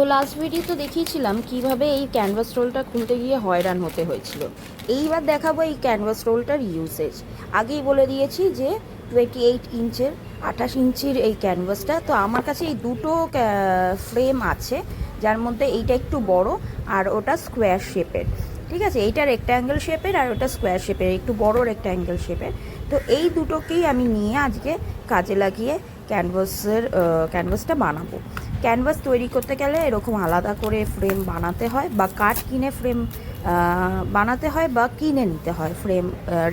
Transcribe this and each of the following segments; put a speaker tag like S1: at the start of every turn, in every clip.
S1: তো last video তো দেখিয়েছিলাম কীভাবে এই ক্যানভাস রোলটা খুলতে গিয়ে হয়রান হতে হয়েছিল। এইবার দেখাবো এই ক্যানভাস রোলটার ইউসেজ আগেই বলে দিয়েছি যে টোয়েন্টি এইট ইঞ্চের, আঠাশ ইঞ্চির এই ক্যানভাসটা তো আমার কাছে এই দুটো ফ্রেম আছে, যার মধ্যে এইটা একটু বড় আর ওটা স্কোয়ার শেপের ঠিক আছে? এইটা রেক্ট্যাঙ্গেল শেপের আর ওটা স্কোয়ার শেপের একটু বড় রেক্ট্যাঙ্গেল শেপের তো এই দুটোকেই আমি নিয়ে আজকে কাজে লাগিয়ে ক্যানভাসের ক্যানভাসটা বানাবো। ক্যানভাস তৈরি করতে গেলে এরকম আলাদা করে ফ্রেম বানাতে হয় বা কাঠ কিনে ফ্রেম বানাতে হয় বা কিনে নিতে হয় ফ্রেম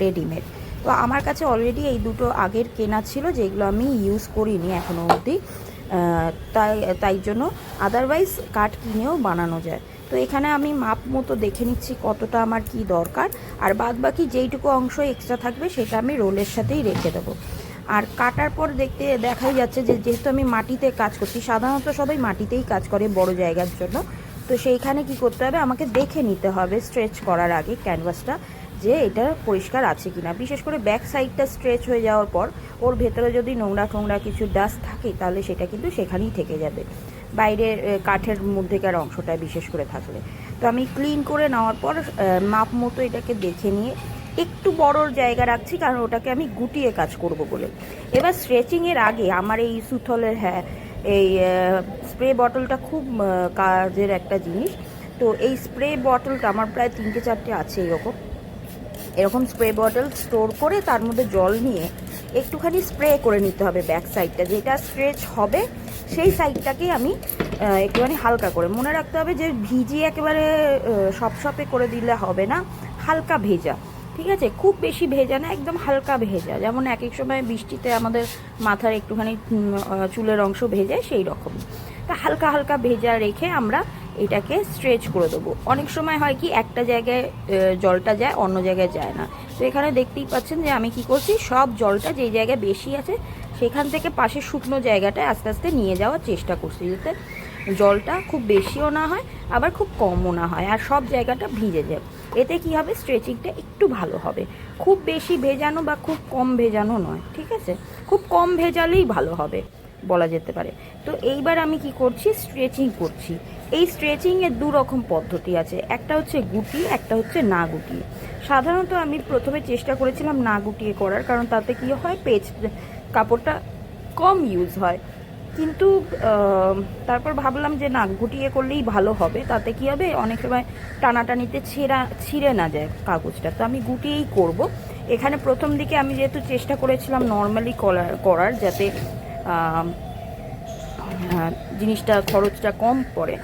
S1: রেডিমেড তো আমার কাছে অলরেডি এই দুটো আগের কেনা ছিল যেগুলো আমি ইউজ করিনি এখনও অবধি তাই তাই জন্য আদারওয়াইজ কাঠ কিনেও বানানো যায়। তো এখানে আমি মাপ মতো দেখে নিচ্ছি কতটা আমার কি দরকার, আর বাদ বাকি যেইটুকু অংশ এক্সট্রা থাকবে সেটা আমি রোলের সাথেই রেখে দেবো। আর কাটার পর দেখতে দেখাই যাচ্ছে যে যেহেতু আমি মাটিতে কাজ করছি, সাধারণত সবাই মাটিতেই কাজ করে বড় জায়গার জন্য। তো সেইখানে কি করতে হবে? আমাকে দেখে নিতে হবে স্ট্রেচ করার আগে ক্যানভাসটা যে এটা পরিষ্কার আছে কি না বিশেষ করে ব্যাক সাইডটা স্ট্রেচ হয়ে যাওয়ার পর ওর ভেতরে যদি নোংরা টোংরা কিছু ডাস্ট থাকে, তাহলে সেটা কিন্তু সেখানেই থেকে যাবে। বাইরে কাঠের মধ্যেকার অংশটা বিশেষ করে থাকলে। তো আমি ক্লিন করে নেওয়ার পর মাপ মতো এটাকে দেখে নিয়ে একটু বড় জায়গা রাখছি, কারণ ওটাকে আমি গুটিয়ে কাজ করব বলে। এবার স্ট্রেচিংয়ের আগে আমার এই সুথলের হ্যাঁ এই স্প্রে বটলটা খুব কাজের একটা জিনিস। তো এই স্প্রে বটলটা আমার প্রায় তিনটে চারটে আছে এরকম। এরকম স্প্রে বটল স্টোর করে তার মধ্যে জল নিয়ে একটুখানি স্প্রে করে নিতে হবে ব্যাক সাইডটা যেটা স্ট্রেচ হবে, সেই সাইডটাকেই আমি একটুখানি হালকা করে। মনে রাখতে হবে যে ভিজিয়ে একেবারে সপ সপে করে দিলে হবে না, হালকা ভেজা। ঠিক আছে? খুব বেশি ভেজা না, একদম হালকা ভেজা। যেমন এক এক সময় বৃষ্টিতে আমাদের মাথার একটুখানি চুলের অংশ ভেজে সেই রকম। তা হালকা হালকা ভেজা রেখে আমরা এটাকে স্ট্রেচ করে দেবো। অনেক সময় হয় কি, একটা জায়গায় জলটা যায়, অন্য জায়গায় যায় না। তো এখানে দেখতেই পাচ্ছেন যে আমি কি করছি, সব জলটা যেই জায়গায় বেশি আছে, সেখান থেকে পাশে শুকনো জায়গাটায় আস্তে আস্তে নিয়ে যাওয়ার চেষ্টা করছি, যাতে জলটা খুব বেশিও না হয়, আবার খুব কমও না হয়, আর সব জায়গাটা ভিজে যায়। এতে কি হবে? স্ট্রেচিংটা একটু ভালো হবে। খুব বেশি ভেজানো বা খুব কম ভেজানো নয়, ঠিক আছে? খুব কম ভেজালেই ভালো হবে, বলা যেতে পারে। তো এইবার আমি কি করছি? স্ট্রেচিং করছি। এই স্ট্রেচিংয়ের দু রকম পদ্ধতি আছে। একটা হচ্ছে গুটিয়ে একটা হচ্ছে না গুটিয়ে সাধারণত আমি প্রথমে চেষ্টা করেছিলাম না গুটিয়ে করার, কারণ তাতে কি হয়? পেজ কাপড়টা কম ইউজ হয়। কিন্তু তারপর ভাবলাম যে না, গুটিয়ে করলেই ভালো হবে। তাতে কি হবে? অনেক সময় টানাটানিতে ছেঁড়া, ছিঁড়ে না যায় কাগজটা। তো আমি গুটিয়েই করব। এখানে প্রথম দিকে আমি যেহেতু চেষ্টা করেছিলাম নর্মালি করার করার যাতে জিনিসটা খরচটা কম পড়ে।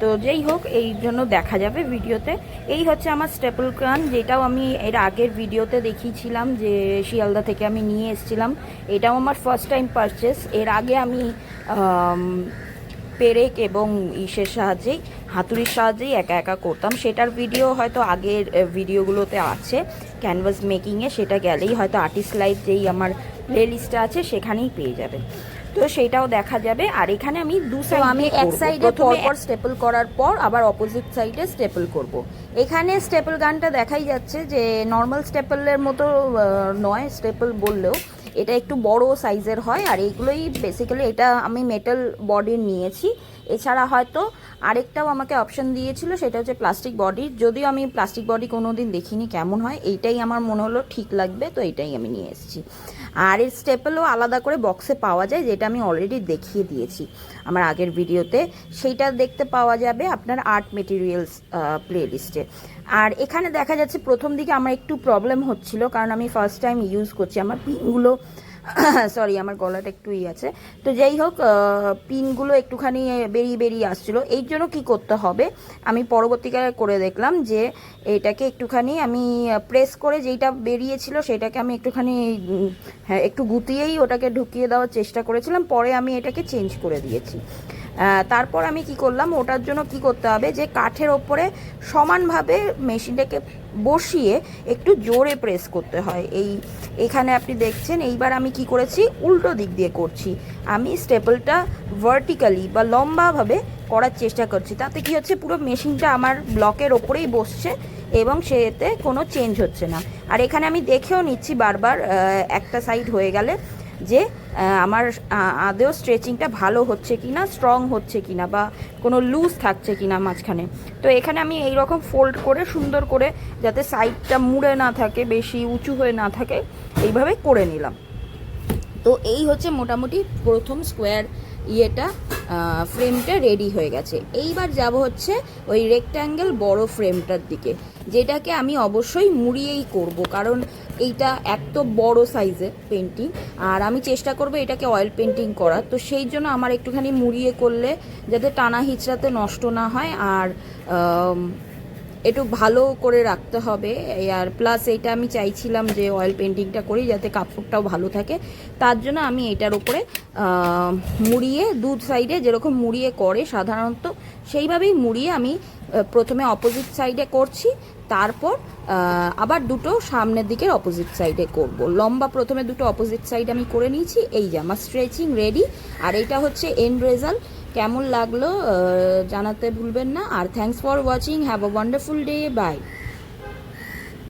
S1: তো যেই হোক, এই জন্য দেখা যাবে ভিডিওতে। এই হচ্ছে আমার স্টেপল ক্রান যেটাও আমি এর আগের ভিডিওতে দেখিয়েছিলাম যে শিয়ালদা থেকে আমি নিয়ে এসেছিলাম। এটাও আমার ফার্স্ট টাইম পারচেস এর আগে আমি পেরেক এবং ইসের সাহায্যেই, হাতুড়ির সাহায্যেই একা একা করতাম। সেটার ভিডিও হয়তো আগের ভিডিওগুলোতে আছে। ক্যানভাস মেকিংয়ে সেটা গেলেই হয়তো আর্টিস্ট লাইফ যেই আমার প্লে লিস্টটা আছে, সেখানেই পেয়ে যাবে তো সেটাও দেখা যাবে। আর এখানে আমি দু সাইড আমি এক সাইডে পরপর স্টেপল করার পর আবার অপোজিট সাইডে স্টেপল করব। এখানে স্টেপল গানটা দেখাই যাচ্ছে যে নর্মাল স্টেপলের মতো নয় স্টেপল বললেও এটা একটু বড় সাইজের হয়। আর এইগুলোই বেসিক্যালি এটা আমি মেটাল বডি নিয়েছি। এছাড়া হয়তো আরেকটাও আমাকে অপশন দিয়েছিল, সেটা হচ্ছে প্লাস্টিক বডির যদিও আমি প্লাস্টিক বডি কোনো দিন দেখিনি কেমন হয়, এইটাই আমার মনে হলো ঠিক লাগবে, তো এইটাই আমি নিয়ে এসেছি। আর এর স্টেপেলও আলাদা করে বক্সে পাওয়া যায়, যেটা আমি অলরেডি দেখিয়ে দিয়েছি আমার আগের ভিডিওতে সেইটা দেখতে পাওয়া যাবে আপনার আর্ট মেটেরিয়ালস প্লে লিস্টে আর এখানে দেখা যাচ্ছে প্রথম দিকে আমার একটু প্রবলেম হচ্ছিল, কারণ আমি ফার্স্ট টাইম ইউজ করছি। আমার পিনগুলো সরি আমার গলাটা একটু ই আছে। তো যাই হোক পিনগুলো একটুখানি বেরিয়ে বেরিয়ে আসছিল। এই জন্য কি করতে হবে, আমি পরবর্তীকালে করে দেখলাম যে এটাকে একটুখানি আমি প্রেস করে যেইটা বেরিয়েছিল সেটাকে আমি একটুখানি হ্যাঁ একটু গুটিয়েই ওটাকে ঢুকিয়ে দেওয়ার চেষ্টা করেছিলাম। পরে আমি এটাকে চেঞ্জ করে দিয়েছি। তারপর আমি কি করলাম, ওটার জন্য কি করতে হবে যে কাঠের ওপরে সমানভাবে মেশিনটাকে বসিয়ে একটু জোরে প্রেস করতে হয়। এই, এখানে আপনি দেখছেন, এইবার আমি কি করেছি, উল্টো দিক দিয়ে করছি। আমি স্টেপলটা ভার্টিক্যালি বা লম্বাভাবে করার চেষ্টা করছি। তাতে কি হচ্ছে, পুরো মেশিনটা আমার ব্লকের ওপরেই বসছে এবং সেতে কোনো চেঞ্জ হচ্ছে না। আর এখানে আমি দেখেও নিচ্ছি বারবার একটা সাইড হয়ে গেলে যে আমার আদেও স্ট্রেচিংটা ভালো হচ্ছে কি না স্ট্রং হচ্ছে কি না বা কোনো লুজ থাকছে কি না মাঝখানে। তো এখানে আমি এই রকম ফোল্ড করে, সুন্দর করে যাতে সাইডটা মুড়ে না থাকে, বেশি উঁচু হয়ে না থাকে, এইভাবে করে নিলাম। তো এই হচ্ছে মোটামুটি প্রথম স্কোয়ার ইয়েটা ফ্রেমটা রেডি হয়ে গেছে। এইবার যাব হচ্ছে ওই রেক্ট্যাঙ্গেল বড় ফ্রেমটার দিকে, যেটাকে আমি অবশ্যই মুড়িয়েই করব। কারণ এইটা এত বড় সাইজের পেন্টিং আর আমি চেষ্টা করব এটাকে অয়েল পেন্টিং করার। তো সেই জন্য আমার একটুখানি মুড়িয়ে করলে যাতে টানা হিচড়াতে নষ্ট না হয়, আর একটু ভালো করে রাখতে হবে। আর প্লাস এইটা আমি চাইছিলাম যে অয়েল পেন্টিংটা করি যাতে কাপড়টাও ভালো থাকে। তার জন্য আমি এটার উপরে মুড়িয়ে দুধ সাইডে যেরকম মুড়িয়ে করে সাধারণত, সেইভাবেই মুড়িয়ে আমি প্রথমে অপোজিট সাইডে করছি। তারপর আবার দুটো সামনের দিকের অপোজিট সাইডে করব। লম্বা প্রথমে দুটো অপোজিট সাইড আমি করে নিয়েছি। এই যে আমার স্ট্রেচিং রেডি আর এটা হচ্ছে এন্ড রেজাল্ট কেমন লাগল জানাতে ভুলবেন না। আর thanks for watching have a wonderful day bye